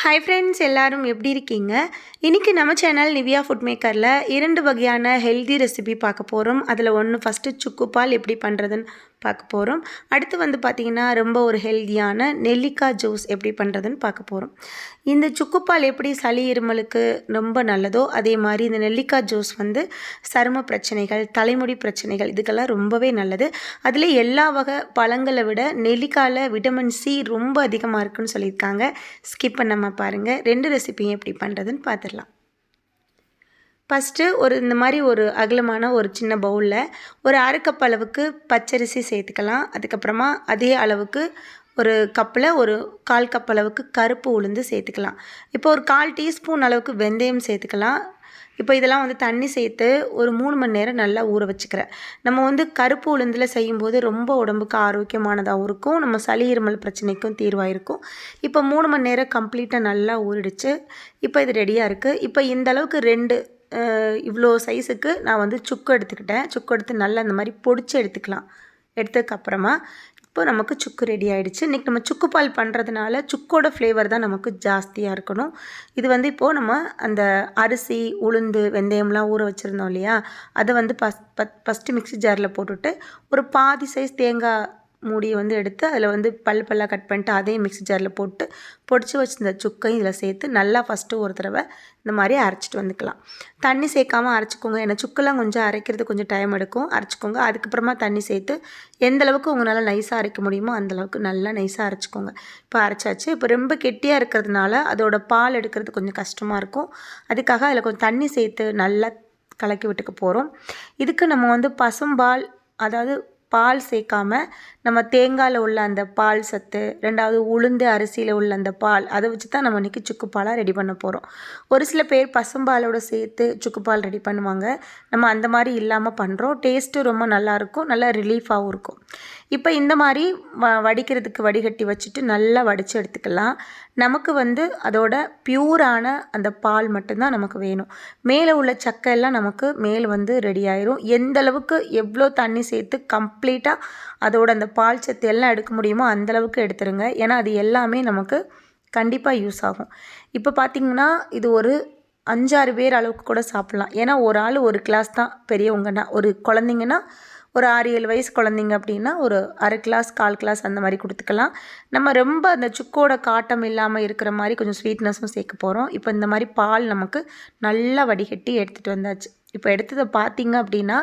Hi friends எல்லோரும் எப்படி இருக்கீங்க? இன்றைக்கி நம்ம சேனல் நிவியா ஃபுட் மேக்கரில் இரண்டு வகையான ஹெல்தி ரெசிபி பார்க்க போகிறோம் அதில் ஒன்று ஃபஸ்ட்டு சுக்குப்பால் எப்படி பண்ணுறதுன்னு பார்க்க போகிறோம் அடுத்து வந்து பார்த்திங்கன்னா ரொம்ப ஒரு ஹெல்த்தியான நெல்லிக்காய் ஜூஸ் எப்படி பண்ணுறதுன்னு பார்க்க போகிறோம் இந்த சுக்குப்பால் எப்படி சளி இருமலுக்கு ரொம்ப நல்லதோ அதே மாதிரி இந்த நெல்லிக்காய் ஜூஸ் வந்து சரும பிரச்சனைகள் தலைமுடி பிரச்சனைகள் இதுக்கெல்லாம் ரொம்பவே நல்லது. அதில் எல்லா வகை பழங்களை விட நெல்லிக்காயில் விட்டமின் சி ரொம்ப அதிகமாக இருக்குன்னு சொல்லியிருக்காங்க. ஸ்கிப் பண்ணாமல் பாருங்கள் ரெண்டு ரெசிபியும் எப்படி பண்ணுறதுன்னு பார்த்துடலாம் ஃபஸ்ட்டு ஒரு இந்த மாதிரி ஒரு அகலமான ஒரு சின்ன பவுலில் ஒரு அரை கப் அளவுக்கு பச்சரிசி சேர்த்துக்கலாம். அதுக்கப்புறமா அதே அளவுக்கு ஒரு கப்பில் ஒரு கால் கப் அளவுக்கு கருப்பு உளுந்து சேர்த்துக்கலாம். இப்போ ஒரு கால் டீஸ்பூன் அளவுக்கு வெந்தயம் சேர்த்துக்கலாம். இப்போ இதெல்லாம் வந்து தண்ணி சேர்த்து ஒரு மூணு மணி நேரம் நல்லா ஊற வச்சுக்கிறேன். நம்ம வந்து கருப்பு உளுந்தில் செய்யும்போது ரொம்ப உடம்புக்கு ஆரோக்கியமானதாகவும் இருக்கும். நம்ம சளி இருமல் பிரச்சனைக்கும் தீர்வாக இருக்கும் இப்போ மூணு மணி நேரம் கம்ப்ளீட்டாக நல்லா ஊறிடுச்சு. இப்போ இது ரெடியாக இருக்குது இப்போ இந்த அளவுக்கு ரெண்டு இவ்வளோ சைஸுக்கு நான் வந்து சுக்கு எடுத்துக்கிட்டேன். சுக்கு எடுத்து நல்லா இந்த மாதிரி பொடிச்சு எடுத்துக்கலாம். எடுத்ததுக்கப்புறமா இப்போ நமக்கு சுக்கு ரெடி ஆகிடுச்சு இன்றைக்கி நம்ம சுக்கு பால் பண்ணுறதுனால சுக்கோட ஃப்ளேவர் தான் நமக்கு ஜாஸ்தியாக இருக்கணும். இது வந்து இப்போது நம்ம அந்த அரிசி உளுந்து வெந்தயம்லாம் ஊற வச்சுருந்தோம் இல்லையா? அதை வந்து ஃபஸ்ட் ஃபஸ்ட்டு மிக்ஸி ஜாரில் போட்டுவிட்டு ஒரு பாதி சைஸ் தேங்காய் மூடியை வந்து எடுத்து அதில் வந்து பல் பல்லாக கட் பண்ணிட்டு அதையும் மிக்ஸி ஜாரில் போட்டு பொடிச்சு வச்சிருந்த சுக்கையும் இதில் சேர்த்து நல்லா ஃபஸ்ட்டு ஒரு தடவை இந்த மாதிரி அரைச்சிட்டு வந்துக்கலாம். தண்ணி சேர்க்காமல் அரைச்சிக்கோங்க. ஏன்னா சுக்கெல்லாம் கொஞ்சம் அரைக்கிறது கொஞ்சம் டைம் எடுக்கும். அரைச்சிக்கோங்க. அதுக்கப்புறமா தண்ணி சேர்த்து எந்த அளவுக்கு உங்களால் நைஸாக அரைக்க முடியுமோ அந்தளவுக்கு நல்லா நைஸாக அரைச்சிக்கோங்க. இப்போ அரைச்சாச்சு. இப்போ ரொம்ப கெட்டியாக இருக்கிறதுனால அதோட பால் எடுக்கிறது கொஞ்சம் கஷ்டமாக இருக்கும். அதுக்காக அதில் கொஞ்சம் தண்ணி சேர்த்து நல்லா கலக்கி விட்டுக்க போகிறோம் இதுக்கு நம்ம வந்து பசும்பால் அதாவது பால் சேர்க்காம நம்ம தேங்காயில் உள்ள அந்த பால் சத்து ரெண்டாவது உளுந்து அரிசியில் உள்ள அந்த பால் அதை வச்சு தான் நம்ம இன்றைக்கி சுக்குப்பாலாக ரெடி பண்ண போகிறோம் ஒரு சில பேர் பசும்பாலோட சேர்த்து சுக்குப்பால் ரெடி பண்ணுவாங்க. நம்ம அந்த மாதிரி இல்லாமல் பண்ணுறோம் டேஸ்ட்டும் ரொம்ப நல்லாயிருக்கும் நல்லா ரிலீஃபாகவும் இருக்கும். இப்போ இந்த மாதிரி வ வடிக்கிறதுக்கு வடிகட்டி வச்சுட்டு நல்லா வடித்து எடுத்துக்கலாம். நமக்கு வந்து அதோட பியூரான அந்த பால் மட்டும்தான் நமக்கு வேணும். மேலே உள்ள சக்கை எல்லாம் நமக்கு மேல் வந்து ரெடி ஆயிரும். எந்த அளவுக்கு எவ்வளோ தண்ணி சேர்த்து கம்ப்ளீட்டாக அதோட அந்த பால் சத்து எல்லாம் எடுக்க முடியுமோ அந்தளவுக்கு எடுத்துருங்க. ஏன்னா அது எல்லாமே நமக்கு கண்டிப்பாக யூஸ் ஆகும். இப்போ பார்த்திங்கன்னா இது ஒரு அஞ்சாறு பேர் அளவுக்கு கூட சாப்பிட்லாம். ஏன்னா ஒரு ஆள் ஒரு கிளாஸ் தான் பெரியவங்கன்னா ஒரு குழந்தைங்கன்னா ஒரு ஆறு ஏழு வயசு குழந்தைங்க அப்படின்னா ஒரு அரை கிளாஸ் கால் கிளாஸ் அந்த மாதிரி கொடுத்துக்கலாம். நம்ம ரொம்ப அந்த சுக்கோட காட்டம் இல்லாமல் இருக்கிற மாதிரி கொஞ்சம் ஸ்வீட்னஸும் சேர்க்க போகிறோம் இப்போ இந்த மாதிரி பால் நமக்கு நல்லா வடிகட்டி எடுத்துகிட்டு வந்தாச்சு. இப்போ எடுத்ததை பார்த்தீங்க அப்படின்னா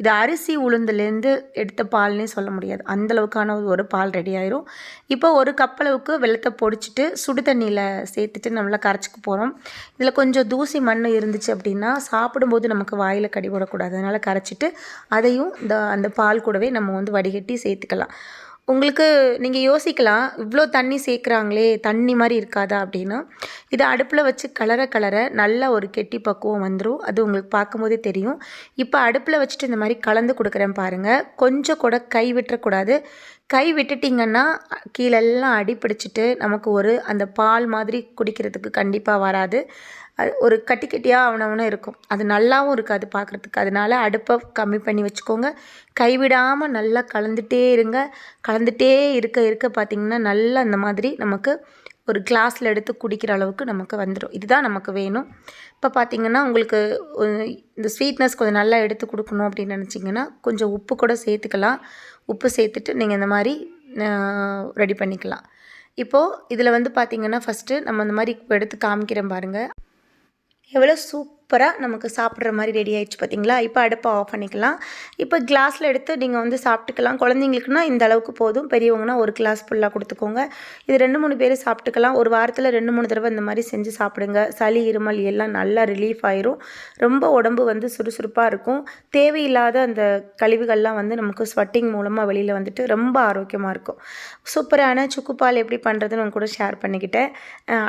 இது அரிசி உளுந்துலேருந்து எடுத்த பால்னே சொல்ல முடியாது. அந்தளவுக்கான ஒரு பால் ரெடி ஆயிரும். இப்போ ஒரு கப்பளவுக்கு வெள்ளத்தை பொடிச்சிட்டு சுடு தண்ணியில் சேர்த்துட்டு நம்மளை கரைச்சிக்க போகிறோம் இதில் கொஞ்சம் தூசி மண் இருந்துச்சு அப்படின்னா சாப்பிடும்போது நமக்கு வாயில் கடிபடக்கூடாது அதனால் கரைச்சிட்டு அதையும் இந்த அந்த பால் கூடவே நம்ம வந்து வடிகட்டி சேர்த்துக்கலாம். உங்களுக்கு நீங்கள் யோசிக்கலாம் இவ்வளோ தண்ணி சேர்க்குறாங்களே தண்ணி மாதிரி இருக்காதா அப்படின்னு இதை அடுப்பில் வச்சு கலர கலர நல்ல ஒரு கெட்டி பக்குவம் வந்துடும் அது உங்களுக்கு பார்க்கும்போதே தெரியும். இப்போ அடுப்பில் வச்சுட்டு இந்த மாதிரி கலந்து கொடுக்குறேன் பாருங்கள் கொஞ்சம் கூட கை விட்டுறக்கூடாது. கை விட்டுட்டிங்கன்னா கீழெல்லாம் அடி பிடிச்சிட்டு நமக்கு ஒரு அந்த பால் மாதிரி குடிக்கிறதுக்கு கண்டிப்பாக வராது. அது ஒரு கட்டி கட்டியாக அவனவனும் இருக்கும். அது நல்லாவும் இருக்காது பார்க்குறதுக்கு அதனால அடுப்பை கம்மி பண்ணி வச்சுக்கோங்க. கைவிடாமல் நல்லா கலந்துகிட்டே இருங்க. கலந்துகிட்டே இருக்க இருக்க பார்த்திங்கன்னா நல்லா அந்த மாதிரி நமக்கு ஒரு கிளாஸில் எடுத்து குடிக்கிற அளவுக்கு நமக்கு வந்துடும் இதுதான் நமக்கு வேணும். இப்போ பார்த்திங்கன்னா உங்களுக்கு இந்த ஸ்வீட்னஸ் கொஞ்சம் நல்லா எடுத்து கொடுக்கணும் அப்படின்னு நினச்சிங்கன்னா கொஞ்சம் உப்பு கூட சேர்த்துக்கலாம். உப்பு சேர்த்துட்டு நீங்கள் இந்த மாதிரி ரெடி பண்ணிக்கலாம். இப்போது இதில் வந்து பார்த்திங்கன்னா ஃபஸ்ட்டு நம்ம இந்த மாதிரி எடுத்து காமிக்கிறேன் பாருங்கள் எவ்வளோ சூப் சூப்பராக நமக்கு சாப்பிட்ற மாதிரி ரெடி ஆகிடுச்சு பார்த்தீங்களா இப்போ அடுப்பை ஆஃப் பண்ணிக்கலாம். இப்போ கிளாஸில் எடுத்து நீங்கள் வந்து சாப்பிட்டுக்கலாம். குழந்தைங்களுக்குனா இந்த அளவுக்கு போதும். பெரியவங்கன்னா ஒரு கிளாஸ் ஃபுல்லாக கொடுத்துக்கோங்க. இது ரெண்டு மூணு பேர் சாப்பிட்டுக்கலாம். ஒரு வாரத்தில் ரெண்டு மூணு தடவை இந்த மாதிரி செஞ்சு சாப்பிடுங்க. சளி இருமல் எல்லாம் நல்லா ரிலீஃப் ஆயிரும். ரொம்ப உடம்பு வந்து சுறுசுறுப்பாக இருக்கும். தேவையில்லாத அந்த கழிவுகள்லாம் வந்து நமக்கு ஸ்வட்டிங் மூலமாக வெளியில் வந்துட்டு ரொம்ப ஆரோக்கியமாக இருக்கும். சூப்பரான சுக்குப்பால் எப்படி பண்ணுறதுன்னு கூட ஷேர் பண்ணிக்கிட்டேன்.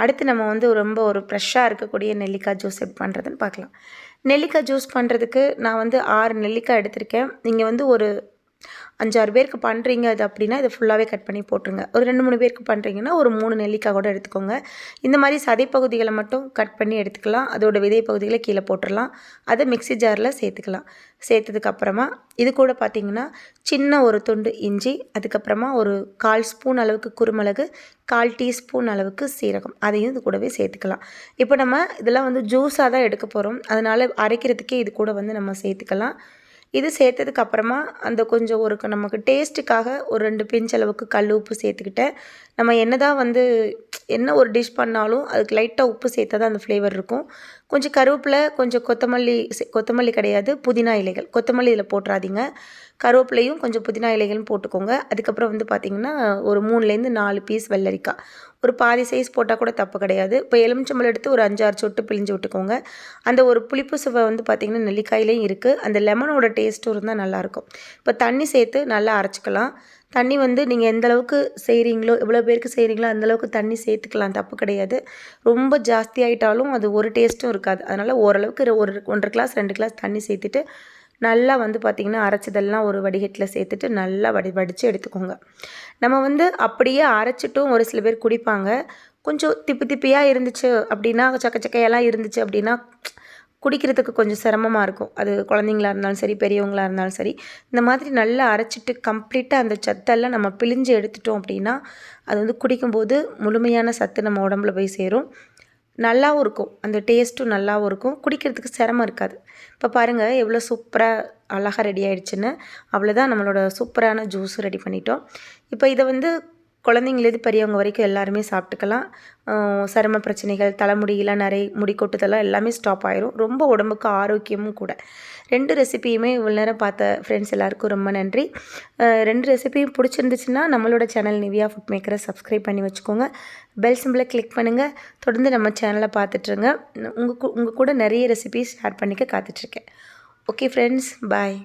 அடுத்து நம்ம வந்து ரொம்ப ஒரு ஃப்ரெஷ்ஷாக இருக்கக்கூடிய நெல்லிக்காய் ஜூஸ் எப்படி பண்ணுறதுன்னு பார்க்கலாம் நெல்லிக்காய் ஜூஸ் பண்ணுறதுக்கு நான் வந்து ஆறு நெல்லிக்காய் எடுத்திருக்கேன். நீங்கள் வந்து ஒரு அஞ்சாறு பேருக்கு பண்ணுறீங்க அது அப்படின்னா இதை ஃபுல்லாகவே கட் பண்ணி போட்டுருங்க. ஒரு ரெண்டு மூணு பேருக்கு பண்ணுறீங்கன்னா ஒரு மூணு நெல்லிக்காய் கூட எடுத்துக்கோங்க. இந்த மாதிரி சதை பகுதிகளை மட்டும் கட் பண்ணி எடுத்துக்கலாம். அதோட விதை பகுதிகளை கீழே போட்டுடலாம் அதை மிக்ஸி ஜாரில் சேர்த்துக்கலாம். சேர்த்ததுக்கப்புறமா இது கூட பார்த்தீங்கன்னா சின்ன ஒரு துண்டு இஞ்சி அதுக்கப்புறமா ஒரு கால் ஸ்பூன் அளவுக்கு குருமிளகு கால் டீஸ்பூன் அளவுக்கு சீரகம். அதையும் இது கூடவே சேர்த்துக்கலாம். இப்போ நம்ம இதெல்லாம் வந்து ஜூஸாக தான் எடுக்க போகிறோம் அதனால் அரைக்கிறதுக்கே இது கூட வந்து நம்ம சேர்த்துக்கலாம். இது சேர்த்ததுக்கு அப்புறமா அந்த கொஞ்சம் ஒரு நமக்கு டேஸ்ட்டுக்காக ஒரு ரெண்டு பிஞ்ச் அளவுக்கு கல் உப்பு சேர்த்துக்கிட்டேன் நம்ம என்ன தான் வந்து என்ன ஒரு டிஷ் பண்ணாலும் அதுக்கு லைட்டாக உப்பு சேர்த்தா தான் அந்த ஃப்ளேவர் இருக்கும். கொஞ்சம் கருவேப்பில் கொஞ்சம் கொத்தமல்லி சே- கொத்தமல்லி கிடையாது புதினா இலைகள் கொத்தமல்லி இதில் போட்டுறாதீங்க. கருவேப்பிலையும் கொஞ்சம் புதினா இலைகளும் போட்டுக்கோங்க. அதுக்கப்புறம் வந்து பார்த்திங்கன்னா ஒரு மூணுலேருந்து நாலு பீஸ் வெள்ளரிக்காய். ஒரு பாதி சைஸ் போட்டால் கூட தப்பு கிடையாது. இப்போ எலுமிச்சம்பழம் எடுத்து ஒரு அஞ்சாறு சொட்டு பிழிஞ்சு விட்டுக்கோங்க. அந்த ஒரு புளிப்பு சுவை வந்து பார்த்திங்கன்னா நெல்லிக்காயிலையும் இருக்குது அந்த லெமனோட டேஸ்ட்டும் இருந்தால் நல்லாயிருக்கும். இப்போ தண்ணி சேர்த்து நல்லா அரைச்சிக்கலாம். தண்ணி வந்து நீங்கள் எந்த அளவுக்கு செய்கிறீங்களோ எவ்வளோ பேருக்கு செய்கிறீங்களோ அந்தளவுக்கு தண்ணி சேர்த்துக்கலாம். தப்பு கிடையாது. ரொம்ப ஜாஸ்தி ஆகிட்டாலும் அது ஒரு டேஸ்ட்டும் இருக்காது. அதனால் ஓரளவுக்கு ஒரு ஒன்றரை கிளாஸ் ரெண்டு கிளாஸ் தண்ணி சேர்த்துட்டு நல்லா வந்து பார்த்திங்கன்னா அரைச்சதெல்லாம் ஒரு வடிகட்டில் சேர்த்துட்டு நல்லா வடி வடித்து எடுத்துக்கோங்க. நம்ம வந்து அப்படியே அரைச்சிட்டும் ஒரு சில பேர் குடிப்பாங்க. கொஞ்சம் திப்பி திப்பியாக இருந்துச்சு அப்படின்னா சக்க சக்கையெல்லாம் இருந்துச்சு அப்படின்னா குடிக்கிறதுக்கு கொஞ்சம் சிரமமாக இருக்கும். அது குழந்தைங்களா இருந்தாலும் சரி பெரியவங்களாக இருந்தாலும் சரி. இந்த மாதிரி நல்லா அரைச்சிட்டு கம்ப்ளீட்டாக அந்த சத்தெல்லாம் நம்ம பிழிஞ்சு எடுத்துட்டோம் அப்படின்னா அது வந்து குடிக்கும்போது முழுமையான சத்து நம்ம உடம்புல போய் சேரும். நல்லாவும் இருக்கும். அந்த டேஸ்ட்டும் நல்லாவும் இருக்கும். குடிக்கிறதுக்கு சிரமம் இருக்காது. இப்போ பாருங்கள் எவ்வளோ சூப்பராக அழகாக ரெடி ஆயிடுச்சுன்னு. அவ்வளோதான் நம்மளோட சூப்பரான ஜூஸ் ரெடி பண்ணிட்டோம். இப்போ இதை வந்து குழந்தைங்களது பெரியவங்க வரைக்கும் எல்லாருமே சாப்பிட்டுக்கலாம். சரும பிரச்சனைகள் தலைமுடி நிறைய முடி கொட்டுதெல்லாம் எல்லாமே ஸ்டாப் ஆயிரும். ரொம்ப உடம்புக்கு ஆரோக்கியமும் கூட. ரெண்டு ரெசிபியுமே இவ்வளோ நேரம் பார்த்த ஃப்ரெண்ட்ஸ் எல்லாருக்கும் ரொம்ப நன்றி. ரெண்டு ரெசிபியும் பிடிச்சிருந்துச்சுன்னா நம்மளோட சேனல் நிவியா ஃபுட் மேக்கரை சப்ஸ்கிரைப் பண்ணி வச்சுக்கோங்க. பெல் சிம்பிளை கிளிக் பண்ணுங்கள் தொடர்ந்து நம்ம சேனலை பார்த்துட்ருங்க உங்கள் உங்கள் கூட நிறைய ரெசிபிஸ் ஷேர் பண்ணிக்க காத்துட்ருக்கேன் ஓகே ஃப்ரெண்ட்ஸ் பாய்